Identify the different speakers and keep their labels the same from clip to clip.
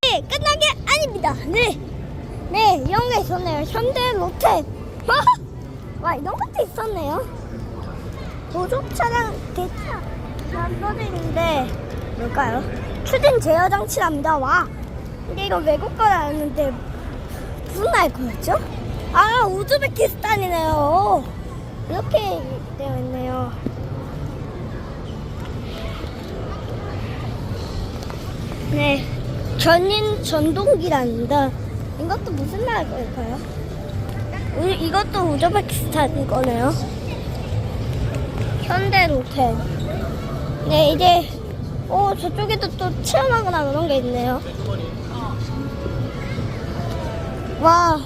Speaker 1: 네, 끝난 게 아닙니다. 네. 네, 이런 게 있었네요. 현대 로테. 와, 이런 것도 있었네요. 보조 차량 대차 있는데 뭘까요? 추진 제어 장치랍니다. 와, 근데 이거 외국 거라는데 무슨 나라 거였죠? 아, 우즈베키스탄이네요. 이렇게 되어 있네요. 네, 전인 전동기랍니다. 이것도 무슨 나라 걸까요? 우- 이것도 우즈베키스탄 거네요. 현대 로템. 네, 이제 오 저쪽에도 또 체험하거나 그런 게 있네요. 와.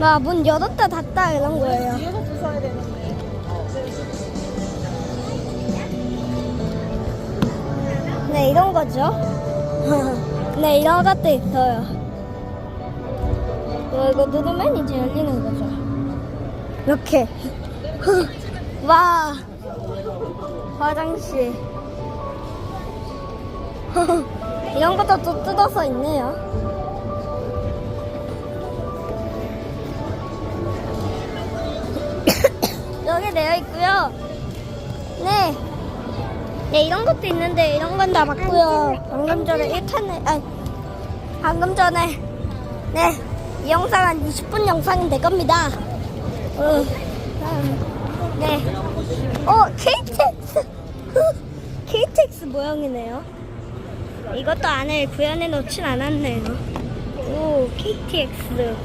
Speaker 1: 와, 문 열었다 닫다 이런 거예요. 네, 이런 거죠. 네, 이런 것도 있어요. 어, 이거 누르면 이제 열리는 거죠. 이렇게. 와. 화장실. 이런 것도 또 뜯어서 있네요. 여기 되어 있고요. 네. 네, 이런 것도 있는데 이런 건 다 맞고요. 방금 전에 1탄에 아니 방금 전에 네. 이 영상은 20분 영상이 될 겁니다. 어, 음, 네. 어, KTX. KTX 모양이네요. 이것도 안에 구현해 놓진 않았네요. 오, KTX.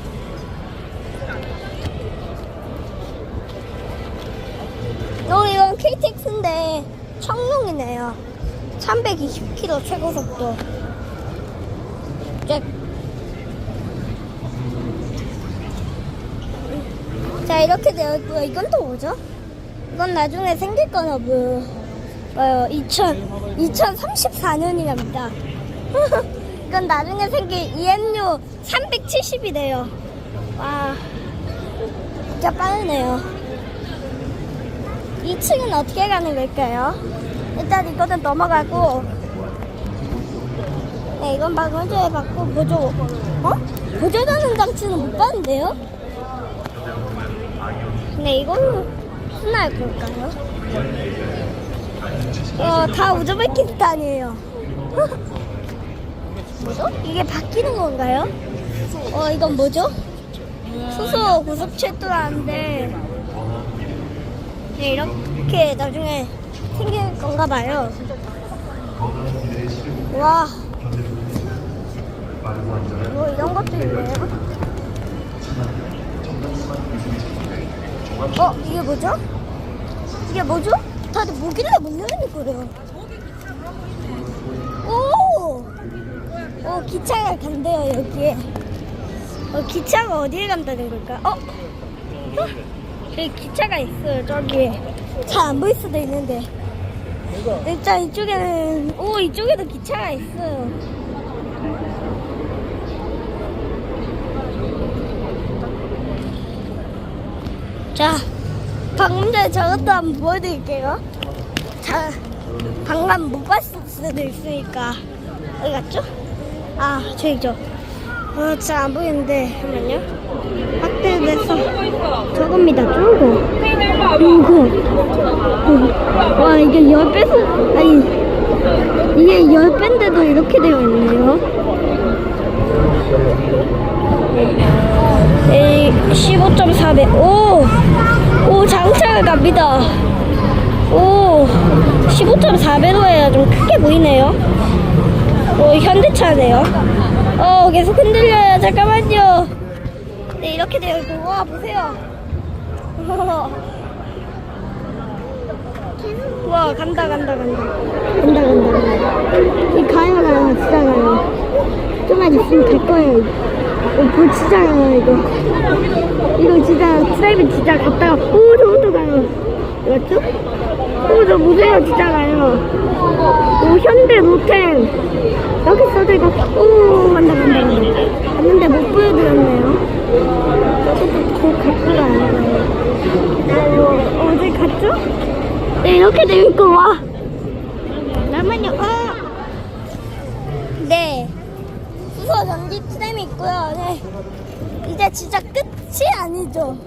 Speaker 1: 어, 이건 KTX인데 청룡이네요. 320km 최고 속도. 잭. 자, 이렇게 되어 있고요. 이건 또 뭐죠? 이건 나중에 생길 거나 뭐, 뭐요? 2000, 2034년이랍니다. 이건 나중에 생길 EMU 370이래요. 와, 진짜 빠르네요. 2층은 어떻게 가는 걸까요? 일단 이거는 넘어가고 네 이건 방금 전에 받고 보조 어? 보조자는 장치는 못 봤는데요? 네 무슨 날 걸까요? 어, 다 우즈베키스탄이에요 뭐죠? 이게 바뀌는 건가요? 어 이건 뭐죠? 수소 고속철도라는데 네, 이렇게 나중에 생길 건가 봐요. 와. 뭐 이런 것도 있네요. 어, 이게 뭐죠? 이게 뭐죠? 다들 뭐길래 문 열리는 거래요. 오! 오, 기차가 간대요, 여기에. 어, 기차가 어디에 간다는 걸까? 어? 어? 기차가 있어요. 저기 잘 안 보일 수도 있는데. 일단 이쪽에는 오 이쪽에도 기차가 있어요. 자 방금 전에 저것도 한번 보여드릴게요. 자 방금 못 봤을 수도 있으니까. 어디 갔죠? 아 저기죠. 어, 잘 안 보이는데 잠깐만요 확대돼서 저겁니다. 저거 이거 어. 와 이게 열 배속 아니 이게 열 배인데도 이렇게 되어 있네요. 에 15.4배. 오! 오 장착을 갑니다. 오 15.4배로 해야 좀 크게 보이네요. 오 현대차네요. 어 계속 흔들려요. 잠깐만요 네 이렇게 되어 있고 와 보세요. 와 간다 간다 간다. 간다 간다 간다. 이 가요 가요 진짜 가요. 좀만 있으면 갈 거예요. 어, 뭐 진짜 가요 이거. 이거 진짜 드라이브 진짜 갔다가 오 저것도 가요. 맞 보세요 진짜 가요 오 현대 로템 여기 써져 있고 오 간다 간다 간다 갔는데 못 보여드렸네요 저것도 곧 갖고 가요 어, 어디 갔죠? 네, 이렇게 되니까 와. 잠깐만요. 아. 네. 수서 전기 트램이 있고요. 네. 이제 진짜 끝이 아니죠.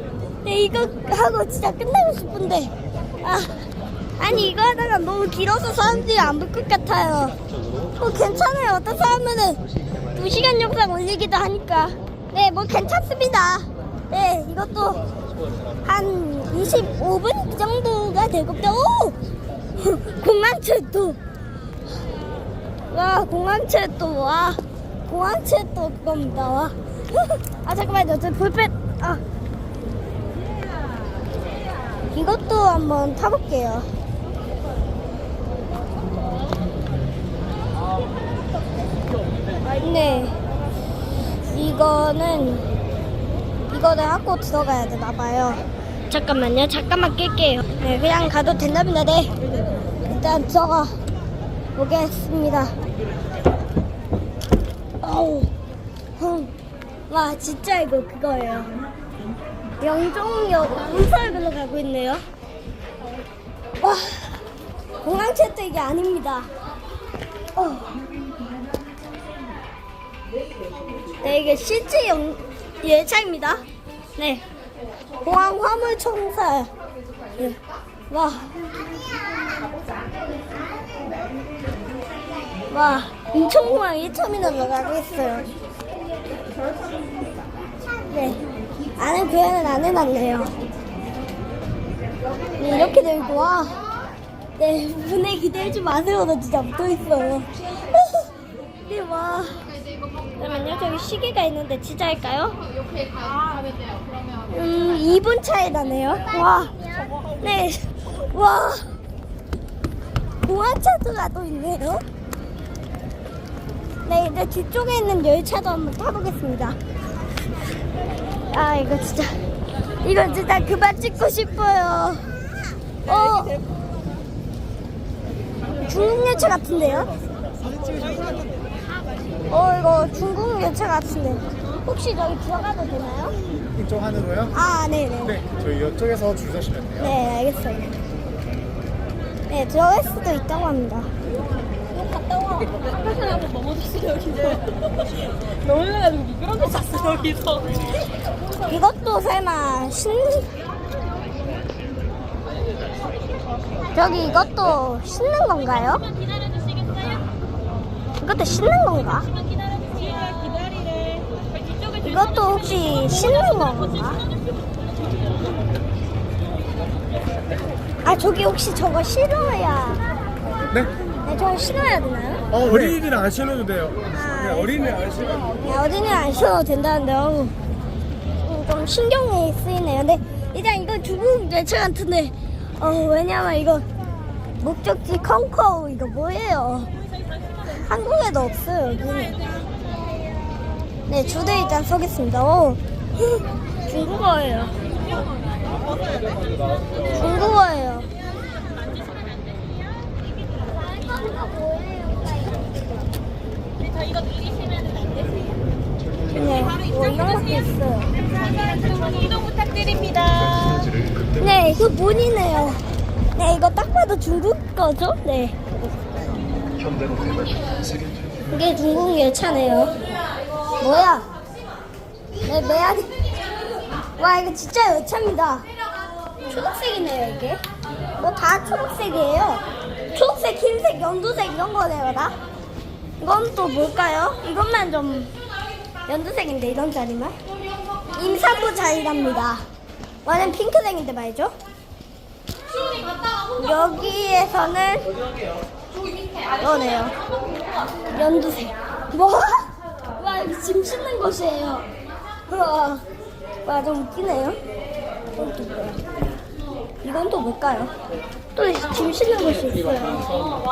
Speaker 1: 네, 이거 하고 진짜 끝내고 싶은데. 아. 아니, 이거 하다가 너무 길어서 사람들이 안 볼 것 같아요. 뭐 괜찮아요. 어떤 사람은 2시간 영상 올리기도 하니까. 네, 뭐 괜찮습니다. 네, 이것도 한 25분 정도가 될 겁니다. 오! 공항철도. 와, 공항철도. 와, 공항철도 그겁니다. 와. 아, 잠깐만요. 저 볼펜. 아. 이것도 한번 타볼게요. 네. 이거는 이거를 하고 들어가야 되나 봐요. 잠깐만요. 잠깐만 낄게요. 네, 그냥 가도 된답니다. 네. 일단 들어가 보겠습니다. 흠. 와, 진짜 이거 그거예요. 영종역 울서역으로 가고 있네요. 와, 공항철도 이게 아닙니다. 어. 네, 이게 실제 영, 열차입니다. 네. 공항 화물 청사. 네. 와. 와, 인천공항 1터미널로 가고 있어요. 네. 안에 구현은 안 해놨네요. 네, 이렇게 되고, 와. 네, 문에 기대지 마세요. 나 진짜 붙어있어요. 네, 와. 잠깐만요. 저기 시계가 있는데 진짜 할까요? 음, 2분 차이 나네요. 와. 네. 와. 공항차도가 또 있네요. 네, 이제 뒤쪽에 있는 열차도 한번 타보겠습니다. 아, 이거 진짜. 이거 진짜 그만 찍고 싶어요. 어. 중국 열차 같은데요? 어, 이거 중국 열차 같은데. 혹시 저기 들어가도 되나요?
Speaker 2: 이쪽 안으로요?
Speaker 1: 아, 네네.
Speaker 2: 네, 저희 이쪽에서 줄 서시면 돼요.
Speaker 1: 네, 알겠어요. 네, 들어갈 수도 있다고 합니다. 갔다 와.
Speaker 3: 놀래가지고 미끄럼져 잤어 여기서
Speaker 1: 이것도 설마 신 저기 이것도 씻는 건가요? 이것도 씻는 건가? 이것도 혹시 씻는 건가? 아 저기 혹시 저거 실어야
Speaker 2: 네?
Speaker 1: 네 저거 실어야 되나요?
Speaker 2: 어, 어린이들은 안 신어도 돼요.
Speaker 1: 아,
Speaker 2: 네, 어린이는 안 신어도
Speaker 1: 네, 어린이 안 신어도 된다는데 어우, 음, 좀 신경이 쓰이네요. 근데 일단 이건 중국 열차 같은데 어, 왜냐면 이거 목적지 콩커우 이거 뭐예요? 한국에도 없어요 여기는. 네 주대 일단 서겠습니다. 오, 중국어예요. 중국어예요. 네, 뭐 이런 것도 있어요.
Speaker 3: 이동 부탁드립니다
Speaker 1: 네, 이거 문이네요. 네, 이거 딱 봐도 중국 거죠? 네. 이게 중국 열차네요. 뭐야? 네, 메아리. 와, 이거 진짜 열차입니다. 초록색이네요, 이게. 뭐 다 초록색이에요. 초록색, 흰색, 연두색 이런 거네요, 다. 이건 또 뭘까요? 이것만 좀 연두색인데, 이런 자리만. 임산부 자리랍니다. 완전 핑크색인데 말이죠. 여기에서는 이거네요. 연두색. 뭐? 짐 싣는 곳이에요. 와, 와, 좀 웃기네요. 이건 또 뭐야? 이건 또 뭘까요? 또 짐 싣는 곳이 있어요.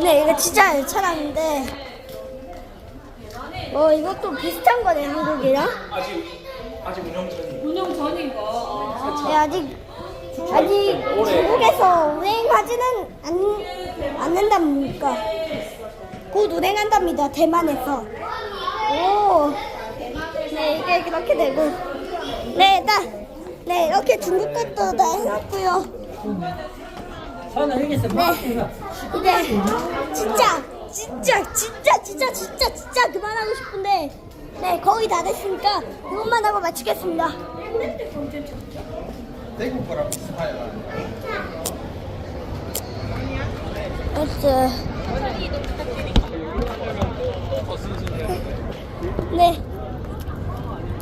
Speaker 1: 네, 이거 진짜 열차라는데. 어, 이것도 비슷한 거네, 한국이랑.
Speaker 3: 운영 전인가
Speaker 1: 네, 아직 아직 중국에서 운행하지는 않, 않는답니까? 곧 운행한답니다. 대만에서. 오, 네 이게 이렇게 되고, 네 일단 네 이렇게 중국 것도 다 해놨고요.
Speaker 4: 여기서
Speaker 1: 네. 이제 진짜 진짜 진짜 진짜 진짜 진짜 그만하고 싶은데 네 거의 다 됐으니까 이것만 하고 마치겠습니다.
Speaker 2: 대구 거랑 비슷해요.
Speaker 1: 어째 네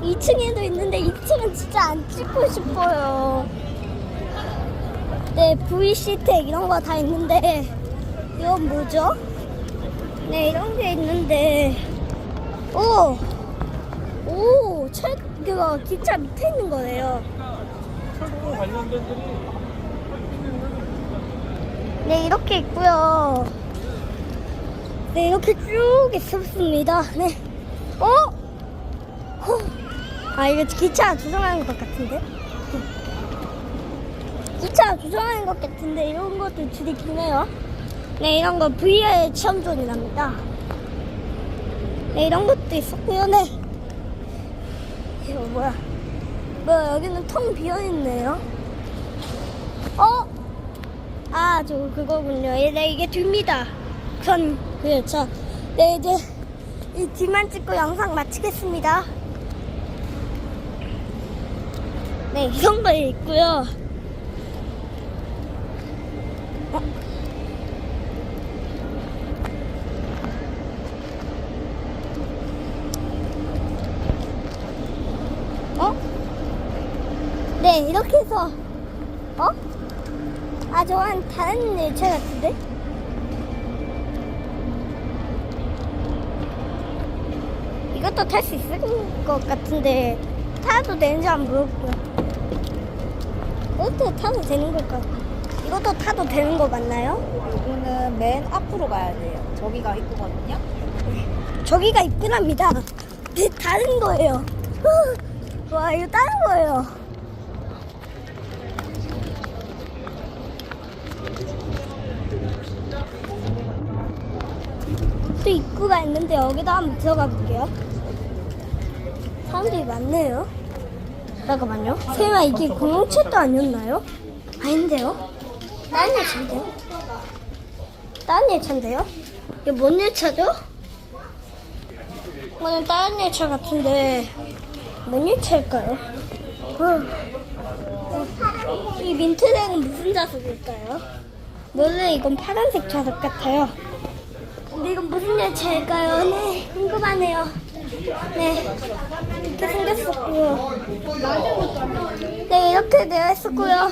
Speaker 1: 2층에도 있는데 2층은 진짜 안 찍고 싶어요. 네 VC텍 이런 거 다 있는데 이건 뭐죠? 네 이런 게 있는데 오! 오! 철, 그거 기차 밑에 있는 거네요. 네 이렇게 있고요. 네 이렇게 쭉 있었습니다. 네. 어? 어? 아 이거 기차 조정하는 것 같은데? 기차 조정하는 것 같은데 이런 것도 줄이 기네요. 네 이런 거 VR 체험존이랍니다. 네 이런 것도 있었고요. 네. 이거 뭐야? 뭐 여기는 텅 비어 있네요. 어? 아, 저 그거군요. 예, 네, 이게 뒤입니다. 전, 그렇죠. 네, 이제 이 뒤만 찍고 영상 마치겠습니다. 네, 이런 거 있고요. 어? 어? 네, 이렇게 해서, 어? 아, 저한 다른 열차 같은데? 이것도 탈수 있을 것 같은데, 타도 되는지 안 모르고요. 이것도 타도 되는 걸까? 이것도 타도 되는 거 맞나요?
Speaker 5: 이거는 맨 앞으로 가야 돼요. 저기가 입구거든요.
Speaker 1: 저기가 입구랍니다. 네, 다른 거예요. 후, 와, 이거 다른 거예요. 또 입구가 있는데 여기도 한번 들어가 볼게요. 사람들이 많네요. 잠깐만요. 설마 이게 공동체도 아니었나요? 아닌데요? 다른 열차인데요? 다른 열차인데요? 이게 뭔 열차죠? 이거는 다른 열차 같은데 뭔 열차일까요? 어. 이 민트색은 무슨 좌석일까요? 원래 이건 파란색 좌석 같아요. 근데 이건 무슨 열차일까요? 네, 궁금하네요. 네, 이렇게 생겼었고요. 네, 이렇게 되어 있었고요.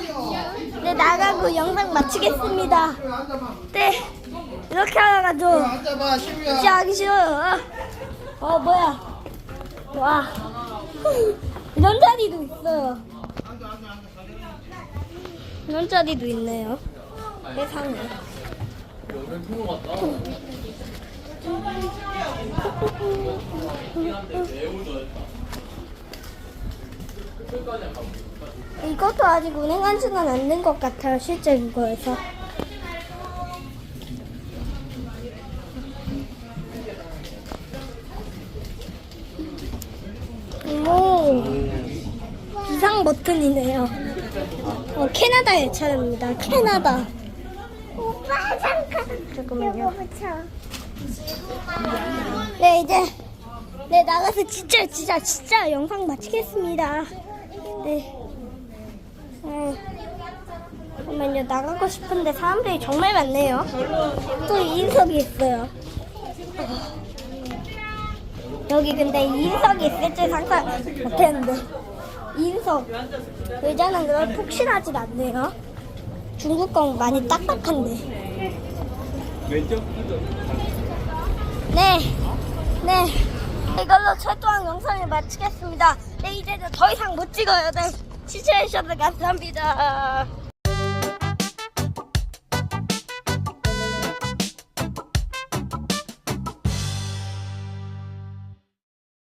Speaker 1: 네, 나가고 영상 마치겠습니다. 네, 이렇게 하다가도 진짜 하기 싫어요. 어, 뭐야. 와. 이런 자리도 있어요. 이런 자리도 있네요. 세상에. 이것도 아직 운행한 지는 안된것 같아요, 실제 이거에서. 오, 비상 버튼이네요. 어, 캐나다 열차입니다. 캐나다. 오빠 잠깐. 잠깐만요. 네 이제 네 나가서 진짜 진짜 진짜 영상 마치겠습니다. 네. 네. 잠깐만요 나가고 싶은데 사람들이 정말 많네요. 또 2인석이 있어요. 여기 근데 2인석이 있을 줄 상상 못했는데 2인석 의자는 그렇게 푹신하진 않네요. 중국 건 많이 딱딱한데. 네, 네. 이걸로 철도항 영상을 마치겠습니다. 네, 이제는 더 이상 못 찍어요. 네, 시청해주셔서 감사합니다.